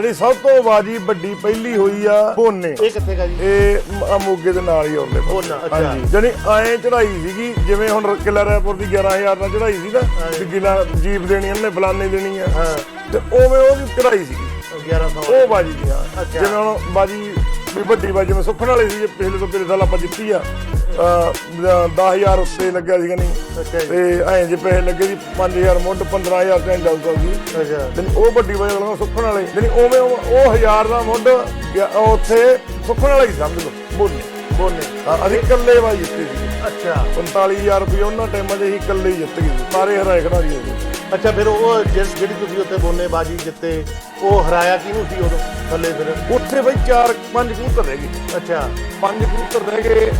ਜਿਹੜੀ ਸਭ ਤੋਂ ਬਾਜੀ ਵੱਡੀ ਪਹਿਲੀ ਹੋਈ ਆ ਬੋਨੇ ਇਹ ਕਿੱਥੇ ਗਾ ਜੀ? ਇਹ ਮ- ਆ ਮੋਗੇ ਦੇ ਨਾਲ ਹੀ ਔਰਲੇ। ਬੋਨਾ, ਅੱਛਾ। ਜਾਨੀ ਐਂ ਚੜਾਈ ਸੀਗੀ ਜਿਵੇਂ ਹੁਣ ਕਿਲਾ ਰਾਏਪੁਰ ਦੀ 11000 ਨਾਲ ਚੜਾਈ ਸੀ ਨਾ ਵੀ ਕਿਲਾ ਜੀਪ ਦੇਣੀ ਉਹਨੇ ਫਲਾਨੇ ਦੇਣੀ ਆ। ਹਾਂ। ਤੇ ਉਵੇਂ ਉਹਦੀ ਚੜਾਈ ਸੀਗੀ। 1100 ਉਹ ਬਾਜੀ ਦੀ ਅੱਛਾ। ਜਿਵੇਂ ਹੁਣ ਬਾਜੀ ਵੀ ਵੱਡੀ ਬਾਜੀ ਜਿਵੇਂ ਸੁੱਖਣ ਵਾਲੀ ਸੀ ਪਿਛਲੇ ਤੋਂ ਪਿਛਲੇ ਸਾਲ ਆਪਾਂ ਜਿੱਤੀ ਆ। 10000 ਉੱਤੇ ਲੱਗਿਆ ਸੀਗਾ ਨਹੀਂ ਜੀ। ਤੇ ਐਂ ਜੇ ਪੈਸੇ ਲੱਗੇ ਸੀ 5000 ਮੁੱਢ 15000 ਤੇ ਚੱਲਦਾ ਸੀ। ਅੱਛਾ। ਤੇ ਉਹ ਵੱਡੀ ਵਜ੍ਹਾ ਨਾਲ ਸੁੱਖਣ ਵਾਲੇ ਜਾਨੀ ਉਵੇਂ ਉਹ ਉਹ ਹਜ਼ਾਰ ਦਾ ਮੁੱਢ ਉੱਥੇ ਸੁੱਖਣ ਵਾਲਾ ਹੀ ਸਮਝ ਲਓ। ਬੋਲੇ। ਬੋਨੇ ਹਾਂ ਅਸੀਂ ਇਕੱਲੇ ਬਾਈ ਜਿੱਤੇ ਸੀ। ਅੱਛਾ। 45000 ਰੁਪਏ ਉਹਨਾਂ ਟਾਈਮਾਂ 'ਚ ਅਸੀਂ ਇਕੱਲੇ ਹੀ ਜਿੱਤ ਗਏ ਸੀ। ਸਾਰੇ ਹਰਾਏ ਖਿਡਾਰੀ ਹੋ ਗਏ। ਅੱਛਾ ਫਿਰ ਉਹ ਜਿਸ ਜਿਹੜੀ ਤੁਸੀਂ ਉੱਥੇ ਬੋਨੇ ਬਾਜੀ ਜਿੱਤੇ ਉਹ ਹਰਾਇਆ ਕਿਹਨੂੰ ਸੀ ਉਦੋਂ ਥੱਲੇ ਫਿਰ? ਉੱਥੇ ਬਈ ਚਾਰ ਪੰਜ ਕਬੂਤਰ ਰਹਿ ਗਏ। ਅੱਛਾ। ਪੰਜ ਕਬੂਤਰ ਰਹਿ ਗਏ।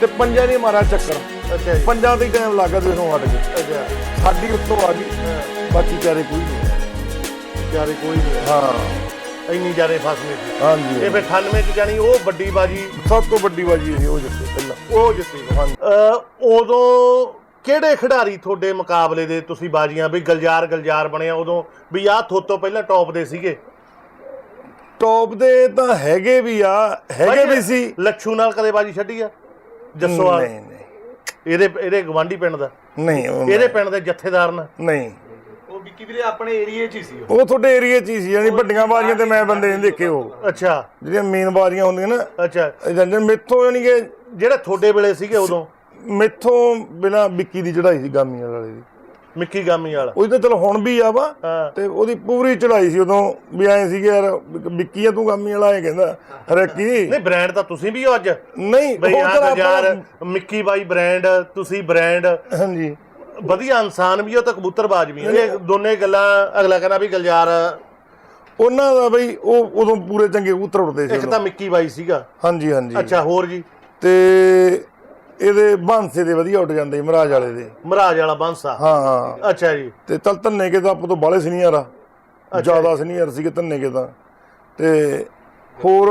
ਤੇ ਪੰਜਾਂ ਨੇ ਮਾਰਿਆ ਚੱਕਰ। ਅੱਛਾ ਜੀ। ਪੰਜਾਂ ਤੇ ਟਾਈਮ ਲੱਗਾ ਤੇ ਹਟ ਗਏ। ਅੱਛਾ। ਸਾਡੀ ਉੱਤੋਂ ਆ ਗਈ। ਹਾਂ, ਬਾਕੀ ਚਾਰੇ ਕੋਈ ਨਹੀਂ ਚਾਰੇ ਕੋਈ ਨਹੀਂ ਹਾਂ ਹੈ। ਇੰਨੀ ਜਾਰੇ ਫਸਵੇਂ ਸੀ। ਹਾਂਜੀ। ਇਹ ਫਿਰ 98 ਚ ਜਾਨੀ ਉਹ ਵੱਡੀ ਬਾਜੀ। ਸਭ ਤੋਂ ਵੱਡੀ ਬਾਜੀ ਸੀ ਉਹ ਜਿੱਤੇ ਪਹਿਲਾਂ। ਉਹ ਜਿੱਤੀ। ਹਾਂਜੀ। ਅ ਉਦੋਂ ਕਿਹੜੇ ਖਿਡਾਰੀ ਤੁਹਾਡੇ ਮੁਕਾਬਲੇ ਦੇ ਤੁਸੀਂ ਬਾਜੀਆਂ? ਵੀ ਗਲਜਾਰ ਗਲਜਾਰ ਬਣਿਆ ਉਦੋਂ। ਵੀ ਆਹ ਥੋਤੋਂ ਪਹਿਲਾਂ ਟੌਪ ਦੇ ਸੀਗੇ। ਟੌਪ ਦੇ ਤਾਂ ਹੈਗੇ ਵੀ ਆ ਹੈਗੇ ਵੀ ਸੀ। ਲੱਛੂ ਨਾਲ ਕਦੇ ਬਾਜੀ ਛੱਡੀ ਆ? ਜੱਸੋਵਾਲ ਨਹੀਂ ਨਹੀਂ। ਇਹਦੇ ਇਹਦੇ ਗਵਾਂਢੀ ਪਿੰਡ ਦਾ? ਨਹੀਂ ਉਹ ਇਹਦੇ ਪਿੰਡ ਦੇ ਜਥੇਦਾਰ ਨਾਲ ਨਹੀਂ। ਉਹ ਵਿੱਕੀ ਵੀਰੇ ਆਪਣੇ ਏਰੀਏ 'ਚ ਹੀ ਸੀ ਉਹ। ਉਹ ਤੁਹਾਡੇ ਏਰੀਆ 'ਚ ਹੀ ਸੀ ਯਾਨੀ ਵੱਡੀਆਂ ਬਾਜ਼ੀਆਂ ਤੇ ਮੈਂ ਬੰਦੇ ਨਹੀਂ ਦੇਖੇ ਉਹ। ਅੱਛਾ। ਜਿਹੜੀਆਂ ਮੇਨ ਬਾਜ਼ੀਆਂ ਹੁੰਦੀਆਂ ਨਾ। ਅੱਛਾ। ਜੰਜਨ ਮੇਥੋਂ ਯਾਨੀ ਕਿ ਜਿਹੜੇ ਤੁਹਾਡੇ ਵੇਲੇ ਸੀਗੇ ਉਦੋਂ? ਮੇਥੋਂ ਬਿਨਾ ਵਿੱਕੀ ਦੀ ਚੜਾਈ ਸੀ ਗਾਮੀ ਵਾਲੇ ਦੀ। ਮਿੱਕੀ ਗਾਮੀ ਵਾਲਾ। ਉਹ ਤਾਂ ਚਲ ਹੁਣ ਵੀ ਆ ਵਾ ਤੇ ਉਹਦੀ ਪੂਰੀ ਚੜਾਈ ਸੀ ਉਦੋਂ ਵੀ ਐ ਸੀਗੇ ਯਾਰ ਵਿੱਕੀ ਆ ਤੂੰ ਗਾਮੀ ਵਾਲਾ ਇਹ ਕਹਿੰਦਾ ਰੱਕੀ ਨਹੀਂ ਬ੍ਰਾਂਡ ਤਾਂ ਤੁਸੀਂ ਵੀ ਹੋ ਅੱਜ। ਨਹੀਂ ਬਈ ਗਲਜਾਰ ਮਿੱਕੀ ਬਾਈ ਬ੍ਰਾਂਡ ਤੁਸੀਂ ਬ੍ਰਾਂਡ ਹਾਂਜੀ। ਵਧੀਆ ਇਨਸਾਨ ਵੀ ਹੋ ਤਾਂ ਕਬੂਤਰਬਾਜ਼ ਵੀ ਇਹ ਦੋਨੇ ਗੱਲਾਂ ਅਗਲਾ ਕਹਿੰਦਾ ਵੀ ਗਲਜਾਰ ਉਹਨਾਂ ਦਾ ਬਈ ਉਹ ਉਦੋਂ ਪੂਰੇ ਚੰਗੇ ਕਬੂਤਰ ਉੱਡਦੇ ਸੀ ਇੱਕ ਤਾਂ ਮਿੱਕੀ ਬਾਈ ਸੀਗਾ। ਹਾਂਜੀ ਹਾਂਜੀ। ਅੱਛਾ ਹੋਰ ਜੀ? ਤੇ ਇਹਦੇ ਬਾਂਸੇ ਦੇ ਵਧੀਆ ਉੱਡ ਜਾਂਦੇ ਮਹਾਰਾਜ ਵਾਲੇ ਦੇ। ਮਹਾਰਾਜ ਵਾਲਾ ਬੰਸਾ? ਹਾਂ। ਹਾਂ ਅੱਛਾ ਜੀ। ਤੇ ਤਲ ਧੰਨੇ ਕੇ ਤਾਂ ਆਪਾਂ ਤੋਂ ਬਾਲੇ ਸੀਨੀਅਰ ਆ। ਜ਼ਿਆਦਾ ਸੀਨੀਅਰ ਸੀਗੇ ਧੰਨੇ ਕੇ ਤਾਂ। ਤੇ ਹੋਰ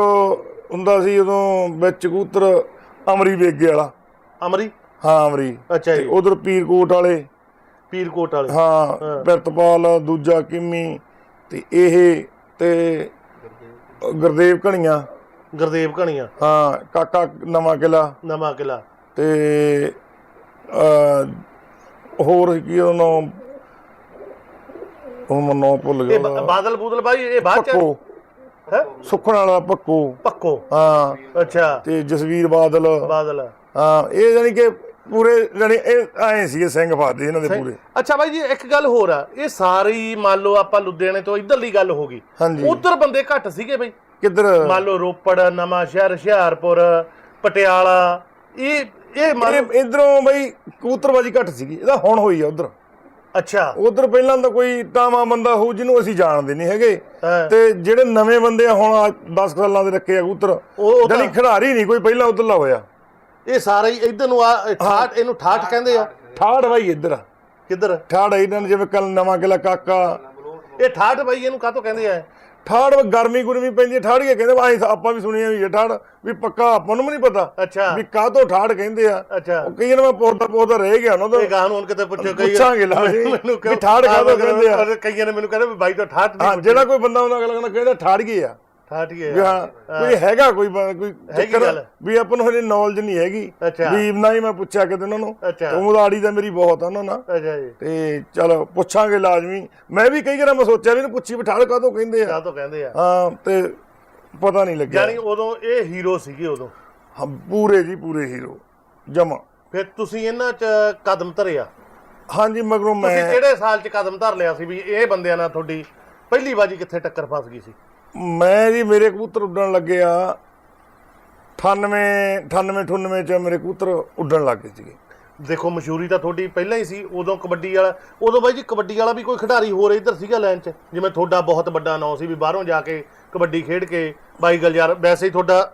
ਹੁੰਦਾ ਸੀ ਉਦੋਂ ਵਿੱਚ ਕਬੂਤਰ ਅਮਰੀ ਵੇਗੇ ਵਾਲਾ। ਅਮਰੀ? ਹਾਂ ਅਮਰੀ। ਅੱਛਾ ਜੀ। ਉਧਰ ਪੀਰਕੋਟ ਵਾਲੇ। ਪੀਰਕੋਟ ਵਾਲੇ। ਹਾਂ ਪਿਰਤਪਾਲ ਦੂਜਾ ਕਿੰਮੀ ਤੇ ਇਹ ਤੇ ਗੁਰਦੇਵ ਕਣੀਆਂ ਗੁਰਦੇਵ ਘਣੀਆਂ। ਹਾਂ ਕਾਕਾ ਨਵਾਂ ਕਿਲਾ। ਨਵਾਂ ਕਿਲਾ। ਤੇ ਹੋਰ ਕੀ ਉਹਨੋਂ ਉਹ ਮਨੋਂ ਭੁੱਲ ਇਹ ਗਿਆ ਉਹਦਾ। ਬਾਦਲ ਬੂਦਲ ਬਾਈ ਇਹ ਬਾਅਦ ਚ? ਪੱਕੋ। ਹੈ? ਸੁੱਖਣ ਵਾਲਾ ਪੱਕੋ। ਪੱਕੋ। ਹਾਂ। ਅੱਛਾ। ਤੇ ਜਸਵੀਰ ਬਾਦਲ। ਬਾਦਲ। ਹਾਂ ਇਹ ਜਾਨੀ ਕਿ ਪੂਰੇ ਜਾਨੀ ਇਹ ਆਏ ਸੀਗੇ ਸਿੰਘ ਫਾਦੇ ਇਹਨਾਂ ਦੇ ਪੂਰੇ। ਅੱਛਾ ਬਾਈ ਜੀ ਇੱਕ ਗੱਲ ਹੋਰ ਆ। ਇਹ ਸਾਰੀ ਮੰਨ ਲਓ ਆਪਾਂ ਲੁਧਿਆਣੇ ਤੋਂ ਇਧਰਲੀ ਗੱਲ ਹੋ ਗਈ। ਹਾਂਜੀ। ਉਧਰ ਬੰਦੇ ਘੱਟ ਸੀਗੇ ਬਈ। ਕਿੱਧਰ? ਮੰਨ ਲਓ ਰੋਪੜ ਨਵਾਂ ਸ਼ਹਿਰ ਹੁਸ਼ਿਆਰਪੁਰ ਪਟਿਆਲਾ। ਇਹ ਇਹ ਮੰਨ ਇਧਰੋਂ ਬਈ ਕਬੂਤਰਬਾਜੀ ਘੱਟ ਸੀਗੀ ਇਹਦਾ ਹੁਣ ਹੋਈ ਆ ਉਧਰ। ਅੱਛਾ। ਉਧਰ ਪਹਿਲਾਂ ਤਾਂ ਕੋਈ ਟਾਵਾ ਬੰਦਾ ਹੋਊ ਜਿਹਨੂੰ ਅਸੀਂ ਜਾਣਦੇ ਨਹੀਂ ਹੈਗੇ। ਤੇ ਜਿਹੜੇ ਨਵੇਂ ਬੰਦੇ ਆ ਹੁਣ 10 ਸਾਲਾਂ ਦੇ ਰੱਖੇ ਆ ਕਬੂਤਰ। ਜਾਨੀ ਖਿਡਾਰੀ ਨਹੀਂ ਕੋਈ ਪਹਿਲਾਂ ਉਧਰਲਾ ਹੋਇਆ। ਇਹ ਸਾਰੇ ਹੀ ਇਧਰ ਨੂੰ ਆ ਠਾਠ ਇਹਨੂੰ ਠਾਠ ਕਹਿੰਦੇ ਆ। ਠਾੜ ਬਾਈ ਇੱਧਰ ਕਿੱਧਰ? ਠਾੜ ਇਹਨਾਂ ਨੇ ਜਿਵੇਂ ਕੱਲ ਨਵਾਂ ਕਿਲਾ ਕਾਕਾ ਇਹ ਠਾਠ ਬਾਈ ਇਹਨੂੰ ਕਾਹਤੋਂ ਕਹਿੰਦੇ ਆ? ਠਾੜ ਗਰਮੀ ਗੁਰਮੀ ਪੈਂਦੀ ਹੈ, ਠਾੜੀਏ ਕਹਿੰਦੇ ਆਏ ਆਪਾਂ ਵੀ ਸੁਣਿਆ ਵੀ ਇਹ ਠਾੜ ਵੀ ਪੱਕਾ ਆਪਾਂ ਨੂੰ ਵੀ ਨਹੀਂ ਪਤਾ ਅੱਛਾ। ਵੀ ਕਾਹਤੋਂ ਠਾੜ ਕਹਿੰਦੇ ਆ। ਅੱਛਾ। ਉਹ ਕਈ ਵਾਰ ਮੈਂ ਪੌਦਾ ਪੌਦਾ ਰਹਿ ਗਿਆ ਨਾ ਇਹ ਤਾਂ ਗਾਹ ਨੂੰ ਹੁਣ ਕਿਤੇ ਪੁੱਛੋ ਕਈ ਪੁੱਛਾਂਗੇ ਲਾ ਮੈਨੂੰ ਵੀ ਠਾੜ ਕਾਹਤੋਂ ਕਹਿੰਦੇ ਆ। ਕਈਆਂ ਨੇ ਮੈਨੂੰ ਕਹਿੰਦਾ ਵੀ ਬਾਈ ਤੋਂ ਹਾਂ ਨਹੀਂ ਜਿਹੜਾ ਕੋਈ ਬੰਦਾ ਉਹਨਾਂ ਗੱਲ ਕਹਿੰਦਾ ਠਾੜੀਏ ਆ ਠਾਠ ਹੀ ਵੀ ਹੈ ਹਾਂ। ਕੋਈ ਹੈਗਾ ਕੋਈ ਬ- ਕੋਈ ਹੈਗੀ ਗੱਲ। ਵੀ ਆਪਾਂ ਨੂੰ ਹਜੇ ਨੌਲੇਜ ਨਹੀਂ ਹੈਗੀ। ਅੱਛਾ। ਵੀ ਨਾ ਹੀ ਮੈਂ ਪੁੱਛਿਆ ਕਿਤੇ ਉਹਨਾਂ ਨੂੰ। ਅੱਛਾ। ਤੇ ਉਮਦਾੜੀ ਤਾਂ ਮੇਰੀ ਬਹੁਤ ਆ ਉਹਨਾਂ ਨਾਲ ਅੱਛਾ ਜੀ। ਤੇ ਚਲ ਪੁੱਛਾਂਗੇ ਲਾਜ਼ਮੀ। ਮੈਂ ਵੀ ਕਈ ਵਾਰ ਮੈਂ ਸੋਚਿਆ ਵੀ ਇਹਨੂੰ ਪੁੱਛੀ ਬਿਠਾੜ ਕਾਹਤੋਂ ਕਹਿੰਦੇ ਆ। ਕਾਹਤੋਂ ਕਹਿੰਦੇ ਆ? ਹਾਂ ਤੇ ਪਤਾ ਨਹੀਂ ਲੱਗਿਆ। ਯਾਨੀ ਉਦੋਂ ਇਹ ਹੀਰੋ ਸੀਗੇ ਉਦੋਂ। ਹਾਂ ਪੂਰੇ ਜੀ ਪੂਰੇ ਹੀਰੋ ਜਮਾ। ਫਿਰ ਤੁਸੀਂ ਇਹਨਾਂ 'ਚ ਕਦਮ ਧਰਿਆ? ਹਾਂਜੀ ਮਗਰੋਂ ਤੁਸੀਂ ਮੈਂ ਕਿਹੜੇ ਸਾਲ 'ਚ ਕਦਮ ਧਰ ਲਿਆ ਸੀ ਵੀ ਇਹ ਬੰਦਿਆਂ ਨਾਲ ਤੁਹਾਡੀ ਪਹਿਲੀ ਵਾਰੀ ਕਿੱਥੇ ਟੱਕਰ ਫਸ ਗਈ ਸੀ? ਮੈਂ ਜੀ ਮੇਰੇ ਕਬੂਤਰ ਉੱਡਣ ਲੱਗੇ ਆ। 98 98 98 ਚ ਮੇਰੇ ਕਬੂਤਰ ਉੱਡਣ ਲੱਗ ਗਏ ਸੀਗੇ। ਦੇਖੋ ਮਸ਼ਹੂਰੀ ਤਾਂ ਤੁਹਾਡੀ ਪਹਿਲਾਂ ਹੀ ਸੀ ਉਦੋਂ ਕਬੱਡੀ ਵਾਲਾ ਉਦੋਂ ਬਾਈ ਜੀ ਕਬੱਡੀ ਵਾਲਾ ਵੀ ਕੋਈ ਖਿਡਾਰੀ ਹੋਰ ਇੱਧਰ ਸੀਗਾ ਲਾਈਨ 'ਚ ਜਿਵੇਂ ਤੁਹਾਡਾ ਬਹੁਤ ਵੱਡਾ ਨਾਂ ਸੀ ਵੀ ਬਾਹਰੋਂ ਜਾ ਕੇ ਕਬੱਡੀ ਖੇਡ ਕੇ ਬਾਈ ਗਲਜਾਰ ਵੈਸੇ ਹੀ ਤੁਹਾਡਾ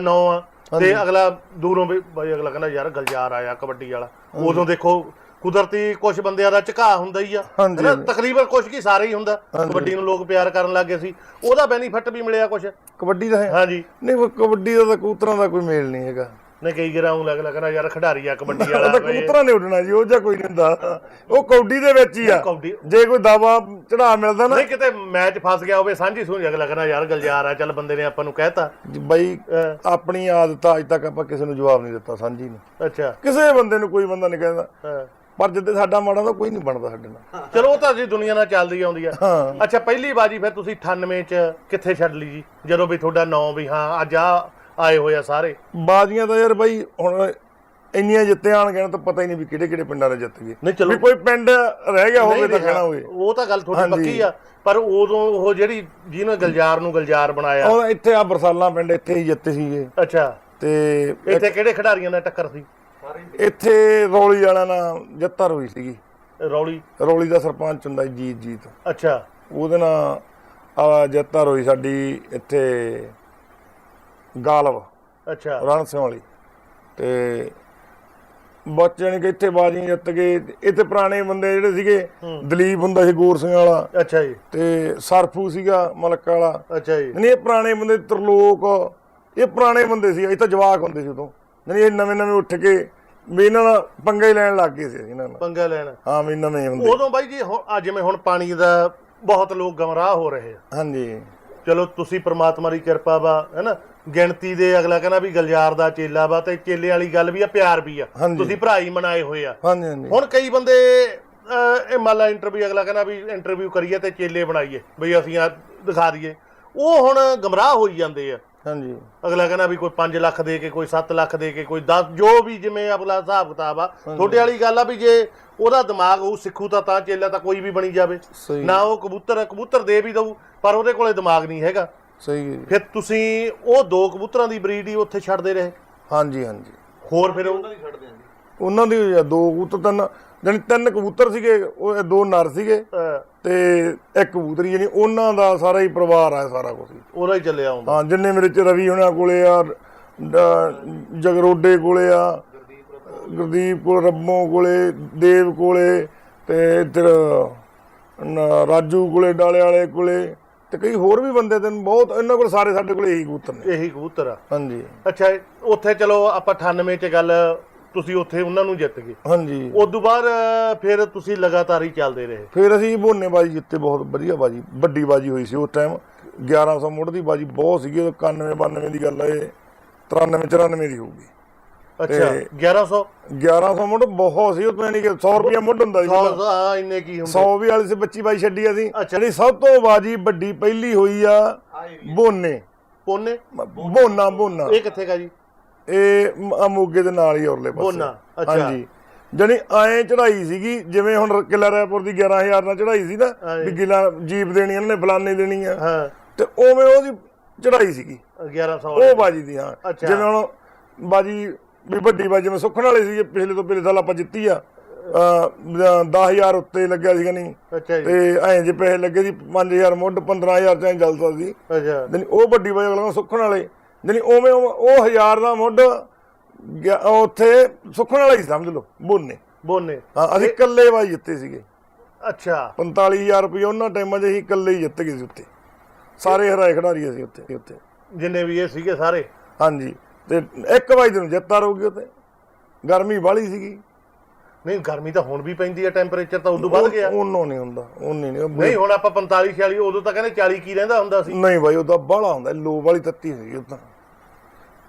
ਨਾਂ ਆ। ਤੇ ਅਗਲਾ ਦੂਰੋਂ ਵੀ ਬਾਈ ਅਗਲਾ ਕਹਿੰਦਾ ਯਾਰ ਗਲਜਾਰ ਆਇਆ ਕਬੱਡੀ ਵਾਲਾ। ਉਦੋਂ ਦੇਖੋ ਕੁਦਰਤੀ ਕੁਝ ਬੰਦਿਆਂ ਦਾ ਝੁਕਾਅ ਹੁੰਦਾ ਹੀ ਆ। ਹਾਂਜੀ, ਹੈਨਾ? ਤਕਰੀਬਨ ਕੁਝ ਕੀ ਸਾਰੇ ਹੀ ਹੁੰਦਾ। ਕਬੱਡੀ ਨੂੰ ਲੋਕ ਪਿਆਰ ਕਰਨ ਲੱਗੇ ਸੀ। ਉਹਦਾ ਬੈਨੀਫਿਟ ਵੀ ਮਿਲਿਆ ਕੁਝ ਕਬੱਡੀ ਦਾ ਹੈ। ਹਾਂਜੀ। ਨਹੀਂ ਉਹ ਕਬੱਡੀ ਦਾ ਤਾਂ ਕਬੂਤਰਾਂ ਦਾ ਕੋਈ ਮੇਲ ਨਹੀਂ ਹੈਗਾ। ਨੇ ਕਈ ਗਰਾਉਂ ਲੱਗ ਲੱਗਣਾ ਯਾਰ ਖਿਡਾਰੀ ਆ ਕਬੱਡੀ ਉਹ ਵਾਲਾ ਤਾਂ ਕੋਈ ਕਬੂਤਰਾਂ ਨੇ ਉੱਡਣਾ ਜੀ ਉਹ ਜਾਂ ਕੋਈ ਨਹੀਂ ਹੁੰਦਾ। ਉਹ ਕੌਡੀ ਦੇ ਵਿੱਚ ਹੀ ਆ। ਜੇ ਕੋਈ ਦਾਵਾ ਚੜਾ ਮਿਲਦਾ ਨਾ ਨਹੀਂ ਕਿਤੇ ਮੈਚ ਫਸ ਗਿਆ ਹੋਵੇ ਸਾਂਝੀ ਸੂਝ ਅਗਲਾ ਲੱਗਣਾ ਯਾਰ ਗਲਜਾਰ ਆ ਚੱਲ ਬੰਦੇ ਨੇ ਆਪਾਂ ਨੂੰ ਕਹਿਤਾ ਬਈ ਆਪਣੀ ਆਦਤ ਆ, ਅੱਜ ਤੱਕ ਆਪਾਂ ਕਿਸੇ ਨੂੰ ਜਵਾਬ ਨਹੀਂ ਦਿੱਤਾ ਸਾਂਝੀ ਨੂੰ ਅੱਛਾ। ਕਿਸੇ ਬੰਦੇ ਨੂੰ ਕੋਈ ਬੰਦਾ ਨਹੀਂ ਕਹਿੰਦਾ। ਹਾਂ। ਪਰ ਜਿੱਦੇ ਸਾਡਾ ਮਾੜਾ ਤਾਂ ਕੋਈ ਨਹੀਂ ਬਣਦਾ ਸਾਡੇ ਨਾਲ। ਚਲੋ ਉਹ ਤਾਂ ਜੀ ਦੁਨੀਆ ਨਾਲ ਚੱਲਦੀ ਆਉਂਦੀ ਆ। ਹਾਂ। ਅੱਛਾ ਪਹਿਲੀ ਬਾਜੀ ਫਿਰ ਤੁਸੀਂ 98 ਚ ਕਿੱਥੇ ਛੱਡ ਲਈ ਜੀ? ਜਦੋਂ ਵੀ ਤੁਹਾਡਾ ਨਾਂ ਵੀ ਹਾਂ ਅੱਜ ਆ ਆਏ ਹੋਏ ਆ ਸਾਰੇ। ਬਾਜ਼ੀਆਂ ਤਾਂ ਯਾਰ ਬਈ ਹੁਣ ਇੰਨੀਆਂ ਜਿੱਤੇ ਆਣਗੇ ਨਾ ਤਾਂ ਪਤਾ ਹੀ ਨਹੀਂ ਵੀ ਕਿਹੜੇ ਕਿਹੜੇ ਪਿੰਡਾਂ ਦੇ ਜਿੱਤ ਗਏ। ਨਹੀਂ ਚਲੋ। ਵੀ ਕੋਈ ਪਿੰਡ ਰਹਿ ਗਿਆ ਹੋਵੇ ਤਾਂ। ਕਹਿਣਾ ਹੋਵੇ। ਉਹ ਤਾਂ ਗੱਲ ਤੁਹਾਡੀ ਹਾਂਜੀ। ਪੱਕੀ ਆ ਪਰ ਉਦੋਂ ਉਹ ਜਿਹੜੀ ਜਿਹਨੇ ਗਲਜਾਰ ਨੂੰ ਗਲਜਾਰ ਬਣਾਇਆ। ਉਹ ਇੱਥੇ ਆ ਬਰਸਾਲਾਂ ਪਿੰਡ ਇੱਥੇ ਹੀ ਜਿੱਤੇ ਸੀਗੇ। ਅੱਛਾ। ਤੇ ਇੱਥੇ ਕਿਹੜੇ ਖਿਡਾਰੀਆਂ ਨਾਲ ਟੱਕਰ ਸੀ? ਇੱਥੇ ਰੌਲੀ ਵਾਲਿਆਂ ਨਾਲ ਜਿੱਤਰ ਹੋਈ ਸੀਗੀ। ਰੌਲੀ? ਰੌਲੀ ਦਾ ਸਰਪੰਚ ਹੁੰਦਾ ਸੀ ਜੀਤ ਜੀਤ। ਅੱਛਾ। ਉਹਦੇ ਨਾਲ ਆ ਜਿੱਤਰ ਹੋਈ ਸਾਡੀ ਇੱਥੇ ਗਾਲਵ। ਅੱਛਾ। ਰਣ ਸਿੰਘ ਵਾਲੀ। ਤੇ ਬੱਚੇ ਨੇ ਕਿ ਇੱਥੇ ਬਾਜ਼ੀਆਂ ਜਿੱਤ ਗਏ ਇੱਥੇ ਪੁਰਾਣੇ ਬੰਦੇ ਜਿਹੜੇ ਸੀਗੇ ਦਲੀਪ ਹੁੰਦਾ ਸੀ ਗੋਰ ਸਿੰਘ ਵਾਲਾ। ਅੱਛਾ ਜੀ। ਤੇ ਸਰਫੂ ਸੀਗਾ ਮਲਕ ਵਾਲਾ। ਅੱਛਾ ਜੀ। ਨਹੀਂ ਇਹ ਪੁਰਾਣੇ ਬੰਦੇ ਤਰਲੋਕ ਇਹ ਪੁਰਾਣੇ ਬੰਦੇ ਸੀ ਇਹ ਤਾਂ ਜਵਾਕ ਹੁੰਦੇ ਸੀ ਉਦੋਂ। ਨਹੀਂ ਇਹ ਨਵੇਂ ਨਵੇਂ ਉੱਠ ਕੇ ਵੀ ਇਹਨਾਂ ਨਾਲ ਪੰਗੇ ਹੀ ਲੈਣ ਲੱਗ ਗਏ ਸੀ ਇਹਨਾਂ ਨਾਲ। ਪੰਗਾ ਲੈਣਾ। ਹਾਂ ਵੀ ਨਵੇਂ ਹੁੰਦੇ। ਉਦੋਂ ਬਾਈ ਜੀ ਆ ਜਿਵੇਂ ਹੁਣ ਪਾਣੀ ਦਾ ਬਹੁਤ ਲੋਕ ਗਮਰਾਹ ਹੋ ਰਹੇ ਆ। ਹਾਂਜੀ। ਚਲੋ ਤੁਸੀਂ ਪ੍ਰਮਾਤਮਾ ਦੀ ਕਿਰਪਾ ਵਾ ਹੈਨਾ? ਗਿਣਤੀ ਦੇ ਅਗਲਾ ਕਹਿੰਦਾ ਵੀ ਗਲਜਾਰ ਦਾ ਚੇਲਾ ਵਾ ਤੇ ਚੇਲੇ ਵਾਲੀ ਗੱਲ ਵੀ ਆ ਪਿਆਰ ਵੀ ਆ। ਤੁਸੀਂ ਭਰਾ ਹੀ ਮਨਾਏ ਹੋਏ ਆ। ਹਾਂਜੀ ਹਾਂਜੀ। ਹੁਣ ਕਈ ਬੰਦੇ ਇਹ ਮੰਨ ਲਾ ਇੰਟਰਵਿਊ ਅਗਲਾ ਕਹਿੰਦਾ ਵੀ ਇੰਟਰਵਿਊ ਕਰੀਏ ਤੇ ਚੇਲੇ ਬਣਾਈਏ ਬਈ ਅਸੀਂ ਆ ਦਿਖਾ ਦਈਏ। ਉਹ ਹੁਣ ਗਮਰਾਹ ਹੋਈ ਜਾਂਦੇ ਆ। ਹਾਂਜੀ। ਅਗਲਾ ਕਹਿੰਦਾ ਵੀ ਕੋਈ 5 ਲੱਖ ਦੇ ਕੇ ਕੋਈ 7 ਲੱਖ ਦੇ ਕੇ ਕੋਈ 10 ਜੋ ਵੀ ਜਿਵੇਂ ਅਗਲਾ ਹਿਸਾਬ ਕਿਤਾਬ ਆ ਤੁਹਾਡੇ ਵਾਲੀ ਗੱਲ ਆ ਵੀ ਜੇ ਉਹਦਾ ਦਿਮਾਗ ਉਹ ਸਿੱਖੂ ਤਾਂ ਤਾਂ ਚੇਲਾ ਤਾਂ ਕੋਈ ਵੀ ਬਣੀ ਜਾਵੇ। ਨਾ ਉਹ ਕਬੂਤਰ ਕਬੂਤਰ ਦੇ ਵੀ ਦਊ ਪਰ ਉਹਦੇ ਕੋਲੇ ਦਿਮਾਗ ਨਹੀਂ ਹੈਗਾ। ਸਹੀ ਹੈ। ਫਿਰ ਤੁਸੀਂ ਉਹ ਦੋ ਕਬੂਤਰਾਂ ਦੀ ਬਰੀਡ ਹੀ ਉੱਥੇ ਛੱਡਦੇ ਰਹੇ। ਹਾਂਜੀ ਹਾਂਜੀ। ਹੋਰ ਫਿਰ ਉਹ ਉਹਨਾਂ ਦੀ ਦੋ ਕਬੂਤਰ ਤਿੰਨ ਜਾਣੀ ਤਿੰਨ ਕਬੂਤਰ ਸੀਗੇ ਉਹ ਦੋ ਨਰ ਸੀਗੇ ਤੇ ਇੱਕ ਕਬੂਤਰੀ ਜਾਨੀ ਉਹਨਾਂ ਦਾ ਸਾਰਾ ਹੀ ਪਰਿਵਾਰ ਆ ਸਾਰਾ ਕੁਝ ਉਹਦਾ ਹੀ ਚੱਲਿਆ ਆਉਂਦਾ ਹਾਂ ਜਿੰਨੇ ਮੇਰੇ ਚ ਰਵੀ ਹੁਣਾਂ ਕੋਲੇ ਆ ਜਗਰੋਡੇ ਕੋਲੇ ਆ ਗੁਰਦੀਪ ਕੋਲ ਰੱਬੋਂ ਕੋਲੇ ਦੇਵ ਕੋਲੇ ਤੇ ਇੱਧਰ ਰਾਜੂ ਕੋਲੇ ਡਾਲੇ ਵਾਲੇ ਕੋਲੇ ਤੇ ਕਈ ਹੋਰ ਵੀ ਬੰਦੇ ਤੇ ਬਹੁਤ ਇਹਨਾਂ ਕੋਲ ਸਾਰੇ ਸਾਡੇ ਕੋਲੇ ਇਹੀ ਕਬੂਤਰ ਨੇ। ਇਹੀ ਕਬੂਤਰ ਆ। ਹਾਂਜੀ। ਅੱਛਾ ਉੱਥੇ ਚਲੋ ਆਪਾਂ 98 ਚ ਗੱਲ ਤੁਸੀਂ ਉੱਥੇ ਉਹਨਾਂ ਨੂੰ ਜਿੱਤ ਗਏ। ਹਾਂਜੀ। ਉਸ ਤੋਂ ਬਾਅਦ ਫਿਰ ਤੁਸੀਂ ਲਗਾਤਾਰ ਹੀ ਚੱਲਦੇ ਰਹੇ। ਫਿਰ ਅਸੀਂ ਬੋਨੇ ਬਾਜੀ ਜਿੱਤੇ ਬਹੁਤ ਵਧੀਆ ਬਾਜੀ ਵੱਡੀ ਬਾਜੀ ਹੋਈ ਸੀ ਉਸ ਟਾਈਮ 1100 ਮੁੱਢ ਦੀ ਬਾਜੀ ਬਹੁਤ ਸੀਗੀ ਉਦੋਂ 91 92 ਦੀ ਗੱਲ ਇਹ 93 94 ਦੀ ਹੋਊਗੀ। ਅੱਛਾ 1100 1100 ਮੁੱਢ ਬਹੁਤ ਸੀ ਉਹ ਨਹੀਂ ਕਿ 100 ਰੁਪਿਆ ਮੁੱਢ ਹੁੰਦਾ ਸੀ। ਪਹਿਲਾਂ। ਹਾਂ ਇੰਨੇ ਕੀ ਹੁੰਦੇ। 100 ਵੀ ਵਾਲੀ ਸੀ 25 ਬਾਈ ਛੱਡੀ ਅਸੀਂ। ਜਿਹੜੀ ਸਭ ਤੋਂ ਬਾਜੀ ਵੱਡੀ ਪਹਿਲੀ ਹੋਈ ਆ ਬੋਨੇ। ਪੋਨੇ ਬੋਨਾ ਬੋਨਾ। ਇਹ ਕਿੱਥੇ ਗਾ ਜੀ? ਇਹ ਮ- ਮੋਗੇ ਦੇ ਨਾਲ ਹੀ ਔਰਲੇ ਪਾਸੇ। ਬੋਨਾ, ਅੱਛਾ। ਹਾਂਜੀ। ਜਣੀ ਐ ਚੜਾਈ ਸੀਗੀ ਜਿਵੇਂ ਹੁਣ ਕਿਲਾ ਰਾਏਪੁਰ ਦੀ 11000 ਨਾਲ ਚੜਾਈ ਸੀ ਨਾ ਹਾਂਜੀ। ਵੀ ਗਿਲਾ ਜੀਪ ਦੇਣੀ ਇਹਨਾਂ ਨੇ ਫਲਾਨੇ ਦੇਣੀ ਆ। ਹਾਂ। ਤੇ ਉਵੇਂ ਉਹਦੀ ਚੜਾਈ ਸੀਗੀ। 1100 ਉਹ ਬਾਜੀ ਦੀ ਹਾਂ। ਅੱਛਾ। ਜਿਵੇਂ ਹੁਣ ਬਾਜੀ ਵੀ ਵੱਡੀ ਬਾਜੀ ਜਿਵੇਂ ਸੁੱਖਣ ਵਾਲੇ ਸੀ ਪਿਛਲੇ ਤੋਂ ਪਿਛਲੇ ਸਾਲ ਆਪਾਂ ਜਿੱਤੀ ਆ। 10000 ਉੱਤੇ ਲੱਗਿਆ ਸੀਗਾ ਨਹੀਂ ਅੱਛਾ ਜੀ। ਤੇ ਐਂ ਜੇ ਪੈਸੇ ਲੱਗੇ ਸੀ 5000 ਮੁੱਢ 15000 ਚ ਐਂ ਚੱਲਦਾ ਸੀ। ਅੱਛਾ। ਜਾਨੀ ਉਹ ਵੱਡੀ ਬਾਜੀ ਅਗਲਾ ਸੁੱਖਣ ਵਾਲੇ। ਜਾਨੀ ਉਵੇਂ ਉਹ ਹਜ਼ਾਰ ਦਾ ਮੁੱਢ ਉੱਥੇ ਸੁੱਖਣ ਵਾਲਾ ਹੀ ਸਮਝ ਲਓ ਬੋਨੇ। ਬੋਨੇ। ਹਾਂ ਅਸੀਂ ਇਕੱਲੇ ਬਾਜੀ ਜਿੱਤੇ ਸੀਗੇ। ਅੱਛਾ। 45000 ਰੁਪਏ ਉਹਨਾਂ ਟਾਈਮਾਂ 'ਚ ਅਸੀਂ ਇਕੱਲੇ ਹੀ ਜਿੱਤ ਗਏ ਸੀ ਉੱਥੇ। ਸਾਰੇ ਹਰਾਏ ਖਿਡਾਰੀ ਅਸੀਂ ਉੱਥੇ ਉੱਥੇ। ਜਿੰਨੇ ਵੀ ਇਹ ਸੀਗੇ ਸਾਰੇ? ਹਾਂਜੀ। ਤੇ ਇੱਕ ਵਜੇ ਨੂੰ ਜਿੱਤ ਗਈ ਉੱਥੇ। ਗਰਮੀ ਬਾਹਲੀ ਸੀਗੀ। ਨਹੀਂ ਗਰਮੀ ਤਾਂ ਹੁਣ ਵੀ ਪੈਂਦੀ ਹੈ ਟੈਂਪਰੇਚਰ ਤਾਂ ਉਦੋਂ ਵੱਧ ਗਿਆ। ਉਹਨੋਂ ਨਹੀਂ ਹੁੰਦਾ ਉਹ ਨਹੀਂ ਨਹੀਂ ਨਹੀਂ ਹੁਣ ਆਪਾਂ 45 46 ਉਦੋਂ ਤਾਂ ਕਹਿੰਦੇ 40 ਕੀ ਰਹਿੰਦਾ ਹੁੰਦਾ ਸੀ। ਨਹੀਂ ਬਾਈ ਉਹਦਾ ਬਾਹਲਾ ਹੁੰਦਾ ਲੋ ਵਾਲੀ ਤੱਤੀ ਸੀ ਉਹ ਤਾਂ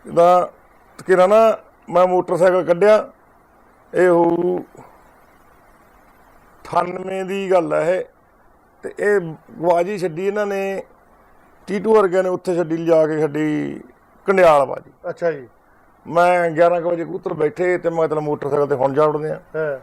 ਇਹਦਾ ਨਾ ਮੈਂ ਮੋਟਰਸਾਈਕਲ ਕੱਢਿਆ। ਇਹ ਹੋ 98 ਦੀ ਗੱਲ ਹੈ ਇਹ। ਤੇ ਇਹ ਗਵਾਜੀ ਛੱਡੀ ਇਹਨਾਂ ਨੇ ਟੀਟੂ ਵਰਗਿਆਂ ਨੇ ਉੱਥੇ ਛੱਡੀ ਲਿਜਾ ਕੇ ਛੱਡੀ ਕੰਡਿਆਲ ਬਾਜੀ। ਅੱਛਾ ਜੀ। ਮੈਂ 11 ਕੁ ਵਜੇ ਕਬੂਤਰ ਬੈਠੇ ਤੇ ਮੈਂ ਤੈਨੂੰ ਮੋਟਰਸਾਈਕਲ ਤੇ ਹੁਣ ਜਾ ਉੜਦੇ ਆ ਹਾਂ।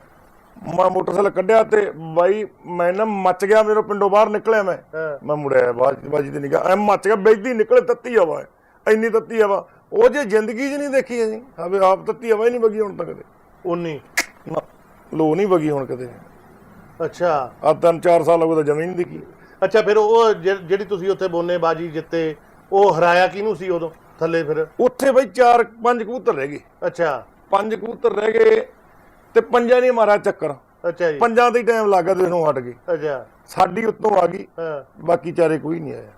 ਮੈਂ ਮੋਟਰਸਾਈਕਲ ਕੱਢਿਆ ਤੇ ਬਾਈ ਮੈਂ ਨਾ ਮੱਚ ਗਿਆ ਮੇਰੇ ਪਿੰਡੋਂ ਬਾਹਰ ਨਿਕਲਿਆ ਮੈਂ। ਮੈਂ ਮੁੜਿਆ ਬਾਜੀ ਬਾਜੀ ਤੇ ਨਿਕਾ ਐ ਮੱਚ ਗਿਆ ਬੇਜਦੀ ਨਿਕਲੇ ਤੱਤੀ ਹਵਾ। ਇੰਨੀ ਤੱਤੀ ਹਵਾ ਉਹ ਜੇ ਜ਼ਿੰਦਗੀ 'ਚ ਨਹੀਂ ਦੇਖੀ ਅਸੀਂ ਹਵੇ ਆਪ ਤੱਤੀ ਹਵਾ ਹੀ ਨਹੀਂ ਵਗੀ ਹੁਣ ਤੱਕ ਕਦੇ 19 ਨਾ ਲੋ ਨਹੀਂ ਵਗੀ ਹੁਣ ਕਦੇ ਅੱਛਾ। ਆ ਤਿੰਨ ਚਾਰ ਸਾਲ ਹੋ ਗਏ ਤਾਂ ਜਮੀ ਨਹੀਂ ਦੇਖੀ। ਅੱਛਾ ਫਿਰ ਉਹ ਜਿਹੜੀ ਤੁਸੀਂ ਉੱਥੇ ਬੋਨੇ ਬਾਜੀ ਜਿੱਤੇ ਉਹ ਹਰਾਇਆ ਕਿਹਨੂੰ ਸੀ ਉਦੋਂ ਥੱਲੇ ਫਿਰ? ਉੱਥੇ ਬਈ ਚਾਰ ਪੰਜ ਕਬੂਤਰ ਰਹਿ ਗਏ। ਅੱਛਾ। ਪੰਜ ਕਬੂਤਰ ਰਹਿ ਗਏ ਤੇ ਪੰਜਾਂ ਨੇ ਮਾਰਿਆ ਚੱਕਰ। ਅੱਛਾ ਜੀ। ਪੰਜਾਂ ਤੇ ਟਾਈਮ ਲੱਗਾ ਤੇ ਇਹਨੂੰ ਹਟ ਗਏ। ਅੱਛਾ। ਸਾਡੀ ਉੱਤੋਂ ਆ ਗਈ। ਹਾਂ। ਬਾਕੀ ਚਾਰੇ ਕੋਈ ਨਹੀਂ ਆਇਆ।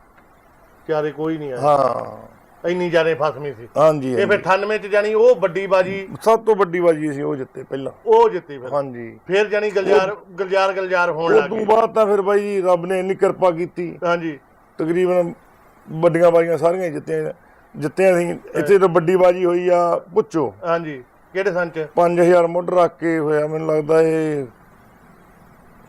ਚਾਰੇ ਕੋਈ ਨਹੀਂ ਆਇਆ। ਹਾਂ। ਇੰਨੀ ਜ਼ਿਆਦਾ ਫਸਮੀ ਸੀ। ਹਾਂਜੀ ਤੇ ਫਿਰ 98 ਚ ਜਾਨੀ ਉਹ ਵੱਡੀ ਬਾਜੀ ਸਭ ਤੋਂ ਵੱਡੀ ਬਾਜੀ ਸੀ ਉਹ ਜਿੱਤੇ ਪਹਿਲਾਂ। ਉਹ ਜਿੱਤੀ ਫਿਰ। ਹਾਂਜੀ। ਫਿਰ ਜਾਨੀ ਗਲਜਾਰ ਗਲਜਾਰ ਗਲਜਾਰ ਹੋਣ ਉਸ ਲੱਗ ਤੋਂ ਗਈ। ਬਾਅਦ ਤਾਂ ਫਿਰ ਬਾਈ ਜੀ ਰੱਬ ਨੇ ਇੰਨੀ ਕਿਰਪਾ ਕੀਤੀ। ਹਾਂਜੀ। ਤਕਰੀਬਨ ਵੱਡੀਆਂ ਬਾਜੀਆਂ ਸਾਰੀਆਂ ਜਿੱਤੀਆਂ ਜਿੱਤਿਆਂ ਸੀ। ਇੱਥੇ ਤਾਂ ਵੱਡੀ ਬਾਜੀ ਹੋਈ ਆ ਪੁੱਛੋ। ਹਾਂਜੀ। ਕਿਹੜੇ ਸੰਨ ਚ? 5000 ਮੁੱਢ ਰੱਖ ਕੇ ਹੋਇਆ ਮੈਨੂੰ ਲੱਗਦਾ ਇਹ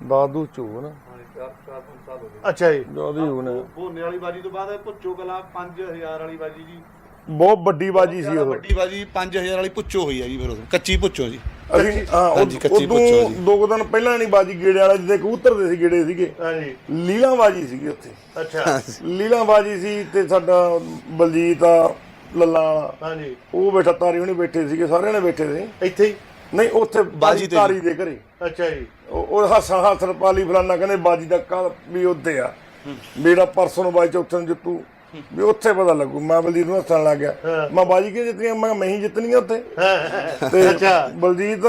ਦਾਦੂ ਚੋ ਨਾ। ਸਾਲ ਹੋ ਗਏ। ਅੱਛਾ ਜੀ। ਦਾਦੂ ਚੋ ਨੇ ਬੋਨੇ ਵਾਲੀ ਬਾਜੀ ਤੋਂ ਬਾਅਦ ਪੁੱਛੋ ਕਲਾ 5000 ਵਾਲੀ ਬਾਜੀ ਜੀ। ਬਹੁਤ ਵੱਡੀ ਬਾਜੀ ਸੀ ਉਹ। ਵੱਡੀ ਬਾਜੀ 5000 ਵਾਲੀ ਪੁੱਛੋ ਹੋਈ ਆ ਜੀ ਫਿਰ ਉਹ। ਕੱਚੀ ਪੁੱਛੋ ਜੀ। ਅਸੀਂ ਹਾਂ ਹਾਂਜੀ, ਕੱਚੀ ਉਦੋਂ ਪੁੱਛੋ ਜੀ। ਦੋ ਕੁ ਦਿਨ ਪਹਿਲਾਂ ਨਹੀਂ ਬਾਜੀ ਗੇੜੇ ਵਾਲਾ ਜਿੱਦੇ ਕਬੂਤਰ ਦੇ ਸੀ ਗੇੜੇ ਸੀਗੇ। ਹਾਂਜੀ। ਲੀਲਾ ਬਾਜੀ ਸੀਗੀ ਉੱਥੇ। ਅੱਛਾ। ਲੀਲਾ ਬਾਜੀ ਸੀ ਤੇ ਸਾਡਾ ਬਲਜੀਤ ਆ ਲੱਲਾ ਹਾਂਜੀ। ਉਹ ਬੈਠਾ ਤਾਰੀ ਹੁਣੀ ਬੈਠੇ ਸੀਗੇ ਸਾਰਿਆਂ ਨੇ ਬੈਠੇ ਸੀ। ਇੱਥੇ ਹੀ? ਨਹੀਂ ਉੱਥੇ ਬਾਜੀ ਤੇ ਤਾਰੀ ਦੇ ਘਰੇ। ਅੱਛਾ ਜੀ। ਉਹ ਹਾਸਾ ਹਾਸਰ ਪਾਲੀ ਫਲਾਨਾ ਕਹਿੰਦੇ ਬਾਜੀ ਦਾ ਕੱਲ ਵੀ ਉੱਤੇ ਆ। ਮੇਰਾ ਪਰਸੋਂ ਬਾਜੀ ਚੌਥੇ ਨੂੰ ਜਿੱਤੂ। ਵੀ ਉੱਥੇ ਪਤਾ ਲੱਗੂ। ਮੈਂ ਬਲਜੀਤ ਨੂੰ ਹੱਸਣ ਲੱਗ ਗਿਆ। ਮੈਂ ਬਾਜੀ ਕਿਉਂ ਜਿੱਤੀਆਂ? ਮੈਂ ਮੈਂ ਹੀ ਜਿੱਤਣੀ ਆ ਉੱਥੇ। ਤੇ ਅੱਛਾ। ਬਲਜੀਤ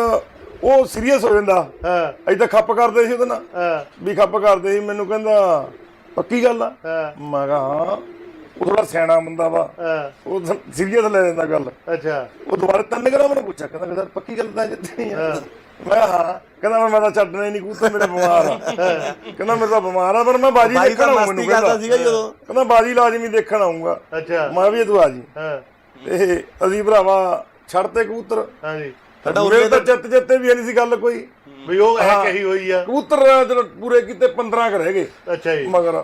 ਉਹ ਸੀਰੀਅਸ ਹੋ ਜਾਂਦਾ। ਹਾਂ। ਤਾਂ ਖੱਪ ਕਰਦੇ ਸੀ ਉਹਦੇ ਨਾਲ। ਹਾਂ। ਵੀ ਖੱਪ ਕਰਦੇ ਸੀ ਮੈਨੂੰ ਕਹਿੰਦਾ ਪੱਕੀ ਗੱਲ ਆ। ਮੈਂ ਕਿਹਾ ਹਾਂ। ਉਹ ਥੋੜਾ ਸਿਆਣਾ ਬੰਦਾ ਵਾ। ਹਾਂ। ਉਹ ਸੀਰੀਅਸ ਲੈ ਲੈਂਦਾ ਗੱਲ। ਅੱਛਾ। ਉਹ ਦੁਬਾਰਾ ਤਿੰਨ ਗ੍ਰਾਮ ਨੇ ਪੁੱਛਿਆ ਕਹਿੰਦਾ ਕਹਿੰਦਾ ਪੱਕੀ ਗੱਲ ਤਾਂ ਜਿੱਤਣੀ ਆ। ਮੈਂ ਹਾਂ। ਕਹਿੰਦਾ ਮੈਂ- ਮੈਂ ਤਾਂ ਛੱਡਣਾ ਹੀ ਨਹੀਂ ਕੂਤਾ ਮੇਰੇ ਬਿਮਾਰ ਆ। ਕਹਿੰਦਾ ਮੇਰੇ ਤਾਂ ਬਿਮਾਰ ਆ ਪਰ ਮੈਂ ਬਾਜੀ ਦੇਖਣ ਮਸਤੀ ਮੈਨੂੰ ਕਰਦਾ ਕਹਿੰਦਾ ਸੀਗਾ ਜੀ ਉਦੋਂ ਕਹਿੰਦਾ ਬਾਜੀ ਲਾਜ਼ਮੀ ਦੇਖਣ ਆਉਂਗਾ ਅੱਛਾ। ਮੈਂ ਵੀ ਤੂੰ ਆ ਜੀ। ਹਾਂ। ਤੇ ਅਸੀਂ ਭਰਾਵਾ ਛੱਡਤੇ ਕਬੂਤਰ। ਹਾਂਜੀ। ਸਾਡਾ ਮੇਰੇ ਤਾਂ ਚਿੱਤ ਚਿੱਤੇ ਵੀ ਨਹੀਂ ਸੀ ਗੱਲ ਕੋਈ। ਵੀ ਉਹ ਐ ਕਹੀ ਹੋਈ ਆ। ਕਬੂਤਰ ਪੂਰੇ ਕੀਤੇ 15 ਕੁ ਰਹਿ ਗਏ। ਅੱਛਾ ਜੀ। ਮਗਰ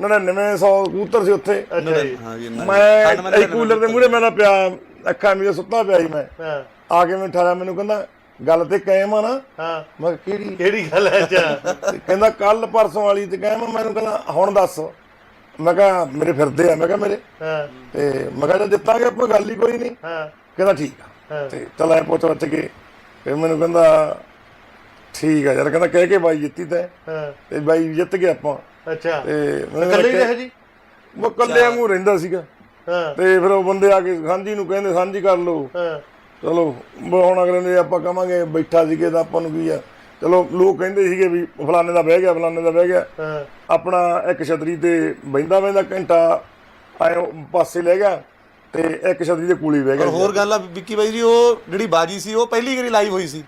9900 ਕਬੂਤਰ ਸੀ ਉੱਥੇ। ਅੱਛਾ ਜੀ। ਹਾਂ ਜੀ ਮੈਂ ਇਹ ਕੂਲਰ ਦੇ ਮੂਹਰੇ ਮੈਂ ਤਾਂ ਪਿਆ ਅੱਖਾਂ ਮੀਆਂ ਸੁੱਤਾ ਪਿਆ ਸੀ ਮੈਂ। ਹਾਂ। ਆ ਕੇ ਮੈਨੂੰ ਠਾਇਆ ਮੈਨੂੰ ਕਹਿੰਦਾ ਗੱਲ ਤੇ ਕਾਇਮ ਆ ਨਾ। ਹਾਂ। ਮੈਂ ਕਿਹਾ ਕਿਹੜੀ? ਕਿਹੜੀ ਗੱਲ ਹੈ ਅੱਛਾ। ਕਹਿੰਦਾ ਕੱਲ ਪਰਸੋਂ ਵਾਲੀ ਤੇ ਕਾਇਮ ਆ। ਮੈਨੂੰ ਕਹਿੰਦਾ ਹੁਣ ਦੱਸ। ਮੈਂ ਕਿਹਾ ਮੇਰੇ ਫਿਰਦੇ ਆ। ਮੈਂ ਕਿਹਾ ਮੇਰੇ। ਹਾਂ। ਤੇ ਮੈਂ ਕਿਹਾ ਜੇ ਜਿੱਤਾਂਗੇ ਆਪਾਂ ਗੱਲ ਹੀ ਕੋਈ ਨਹੀਂ। ਹਾਂ। ਕਹਿੰਦਾ ਠੀਕ ਆ। ਹਾਂ। ਤੇ ਚਲ ਐ ਪੁੱਛ ਵੱਚ ਕੇ। ਫਿਰ ਮੈਨੂੰ ਕਹਿੰਦਾ ਠੀਕ ਆ ਯਾਰ। ਕਹਿੰਦਾ ਕਹਿ ਕੇ ਬਾਈ ਜਿੱਤੀ ਤੈਂ। ਹਾਂ। ਤੇ ਬਾਈ ਜਿੱਤ ਗਏ ਆਪਾਂ। ਅੱਛਾ। ਤੇ ਮੈਨੂੰ ਇਕੱਲੇ ਹੀ ਕਹਿੰਦਾ ਰਹੇ ਜੀ? ਉਹ ਕੱਲੇ ਵਾਂਗੂ ਰਹਿੰਦਾ ਸੀਗਾ। ਹਾਂ। ਤੇ ਫਿਰ ਉਹ ਬੰਦੇ ਆ ਕੇ ਸਾਂਝੀ ਨੂੰ ਕਹਿੰਦੇ ਸਾਂਝੀ ਕਰ ਲਓ। ਹਾਂ। ਚਲੋ ਬ- ਹੁਣ ਅਗਲੇ ਨੇ ਆਪਾਂ ਕਵਾਂਗੇ ਬੈਠਾ ਸੀਗੇ ਤਾਂ ਆਪਾਂ ਨੂੰ ਕੀ ਆ? ਚਲੋ ਲੋਕ ਕਹਿੰਦੇ ਸੀਗੇ ਵੀ ਫਲਾਣੇ ਦਾ ਬਹਿ ਗਿਆ ਫਲਾਣੇ ਦਾ ਬਹਿ ਗਿਆ। ਹਾਂ। ਆਪਣਾ ਇੱਕ ਛਤਰੀ ਤੇ ਬੈਂਦਾ ਬੈਂਦਾ ਘੰਟਾ ਆਏ ਪਾਸੇ ਲੈ ਗਿਆ ਤੇ ਇੱਕ ਛਤਰੀ ਦੇ ਕੋਲੀ ਬਹਿ ਗਿਆ। ਹੋਰ ਗੱਲ ਆ ਵਿੱਕੀ ਬਾਈ ਜੀ ਉਹ ਜਿਹੜੀ ਬਾਜੀ ਸੀ ਉਹ ਪਹਿਲੀ ਵਾਰੀ ਲਾਈਵ ਹੋਈ ਸੀ।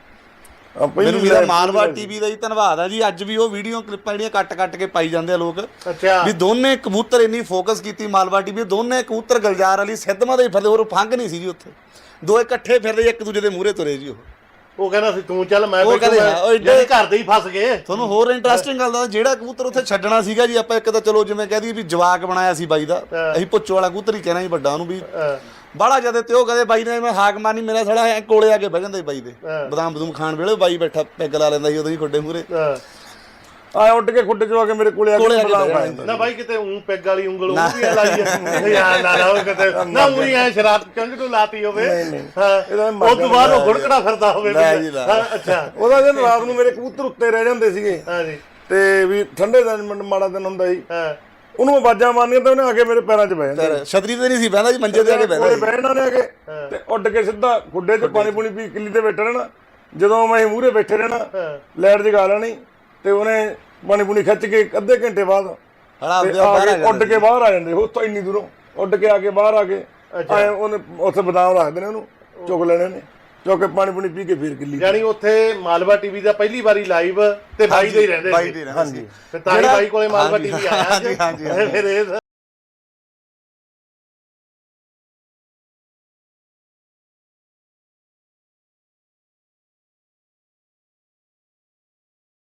ਮੈਨੂੰ ਮੇਰਾ ਮਾਲਵਾ ਟੀਵੀ ਦਾ ਹੀ ਧੰਨਵਾਦ ਆ ਜੀ। ਅੱਜ ਵੀ ਉਹ ਵੀਡੀਓ ਕਲਿੱਪਾਂ ਜਿਹੜੀਆਂ ਕੱਟ ਕੱਟ ਕੇ ਪਾਈ ਜਾਂਦੇ ਆ ਲੋਕ। ਅੱਛਾ। ਵੀ ਦੋਨੇ ਕਬੂਤਰ ਇੰਨੀ ਫੋਕਸ ਕੀਤੀ ਮਾਲਵਾ ਟੀਵੀ ਦੋਨੇ ਕਬੂਤਰ ਗਲਜਾਰ ਵਾਲੀ ਸਿੱਧਵਾਂ ਦੇ ਫਿਰਦੇ ਹੋਰ ਫੰਗ ਨਹੀਂ ਸੀ ਜੀ ਉੱਥੇ। ਦੋ ਇਕੱਠੇ ਫਿਰਦੇ ਇੱਕ ਦੂਜੇ ਦੇ ਮੂਹਰੇ ਤੁਰੇ ਜੀ ਉਹ। ਉਹ ਕਹਿੰਦਾ ਸੀ ਤੂੰ ਚੱਲ ਮੈਂ ਉਹ ਕਹਿੰਦੇ ਯਾਨੀ ਘਰ ਦੇ ਹੀ ਫਸ ਗਏ। ਤੁਹਾਨੂੰ ਹੋਰ ਇੰਟਰਸਟਿੰਗ ਗੱਲ ਦਾ ਜਿਹੜਾ ਕਬੂਤਰ ਉੱਥੇ ਛੱਡਣਾ ਸੀਗਾ ਜੀ ਆਪਾਂ ਇੱਕ ਤਾਂ ਚਲੋ ਜਿਵੇਂ ਕਹਿ ਦਈਏ ਵੀ ਜਵਾਕ ਬਣਾਇਆ ਸੀ ਬਾਈ ਦਾ। ਅਸੀਂ ਪੁੱਛੋ ਵਾਲਾ ਕਬੂਤਰ ਹੀ ਕਹਿਣਾ ਜੀ ਵੱਡਾ ਉਹਨੂੰ ਵੀ। ਬਾਹਲਾ ਜ਼ਿਆਦਾ ਤੇ ਉਹ ਕਹਦੇ ਬਾਈ ਨੇ ਮੈਂ ਹਾਕ ਮਾਰਨੀ ਮੇਰਾ ਥੜਾ ਐ ਕੋਲੇ ਆ ਕੇ ਬਹਿ ਜਾਂਦਾ ਸੀ ਬਾਈ ਦੇ। ਬਦਾਮ ਬਦੂਮ ਖਾਣ ਵੇਲੇ ਬਾਈ ਬੈਠਾ ਪੈਗ ਲਾ ਲੈਂਦਾ ਸੀ ਉਦੋਂ ਹੀ ਖੁੱਡੇ ਮੂਰੇ ਆਏ ਉੱਡ ਕੇ ਖੁੱਡੇ ਚ ਆ ਕੇ ਮੇਰੇ ਕੋਲੇ ਆ ਆ ਕੇ ਬਦਾਮ ਜਾਂਦਾ। ਨਾ ਬਾਈ ਕਿਤੇ ਉਂ ਪੈਗ ਵਾਲੀ ਉਂਗਲ ਉਹ ਵੀ ਲਾਈ ਐ ਯਾਰ ਨਾ ਨਾ ਉਹ ਕਿਤੇ ਨਾ ਉਹੀ ਐ ਸ਼ਰਾਰਤ ਚੰਗ ਤੋਂ ਲਾਤੀ ਹੋਵੇ। ਹਾਂ। ਉਹ ਤੋਂ ਬਾਅਦ ਉਹ ਗੁੜਕੜਾ ਫਿਰਦਾ ਹੋਵੇ। ਹਾਂ ਅੱਛਾ। ਉਹਦਾ ਦਿਨ ਰਾਤ ਨੂੰ ਮੇਰੇ ਕਬੂਤਰ ਉੱਤੇ ਰਹਿ ਜਾਂਦੇ ਸੀਗੇ। ਹਾਂ ਜੀ। ਤੇ ਵੀ ਠੰਡੇ ਦਿਨ ਮਾੜਾ ਦਿਨ ਹੁੰਦਾ ਸੀ। ਹਾਂ। ਉਹਨੂੰ ਬਾਜਾਂ ਮਾਰਨੀਆਂ ਤਾਂ ਉਹਨੇ ਆ ਕੇ ਮੇਰੇ ਪੈਰਾਂ 'ਚ ਬਹਿ ਜਾਂਦਾ ਛਤਰੀ ਤੇ ਨਹੀਂ ਸੀ ਬਹਿੰਦਾ ਜੀ ਮੰਜੇ ਤੇ ਆ ਕੇ ਬਹਿੰਦਾ ਸੀ। ਬਹਿਣਾ ਨੇ ਆ ਕੇ। ਤੇ ਉੱਡ ਕੇ ਸਿੱਧਾ ਖੁੱਡੇ 'ਚ ਪਾਣੀ ਪੂਣੀ ਪੀ ਕਿੱਲੀ ਤੇ ਬੈਠਾ ਰਹਿਣਾ। ਜਦੋਂ ਮੈਂ ਮੂਹਰੇ ਬੈਠੇ ਰਹਿਣਾ ਹਾਂ। ਲਾਈਟ ਜਗਾ ਲੈਣੀ ਤੇ ਉਹਨੇ ਪਾਣੀ ਪੂਣੀ ਖਿੱਚ ਕੇ ਅੱਧੇ ਘੰਟੇ ਬਾਅਦ ਹੜਾ ਉੱਡ ਕੇ ਬਾਹਰ ਆ ਜਾਂਦੇ ਤੋਂ ਇੰਨੀ ਦੂਰੋਂ। ਉੱਡ ਕੇ ਆ ਕੇ ਬਾਹਰ ਆ ਕੇ ਆਏ ਉਹਨੇ ਉੱਥੇ ਬਦਾਮ ਰੱਖਦੇ ਨੇ ਉਹਨੂੰ ਚੁੱਕ ਲੈਣੇ ਨੇ। ਚੁੱਕ ਕੇ ਪਾਣੀ ਪੂਣੀ ਪੀ ਕੇ ਫੇਰ ਕਿੱਲੀ ਯਾਨੀ ਉੱਥੇ ਮਾਲਵਾ ਟੀਵੀ ਦਾ ਪਹਿਲੀ ਵਾਰੀ ਲਾਈਵ ਤੇ ਬਾਈ ਦੇ ਹੀ ਰਹਿੰਦੇ ਬਾਈ ਦੇ ਰਹਿੰਦਾ ਸੀ। ਤੇ ਤਾਈ ਬਾਈ ਕੋਲੇ ਮਾਲਵਾ ਟੀਵੀ ਆਇਆ ਹਾਂਜੀ, ਹਾਂਜੀ, ਹਾਂਜੀ। ਫਿਰ ਇਹ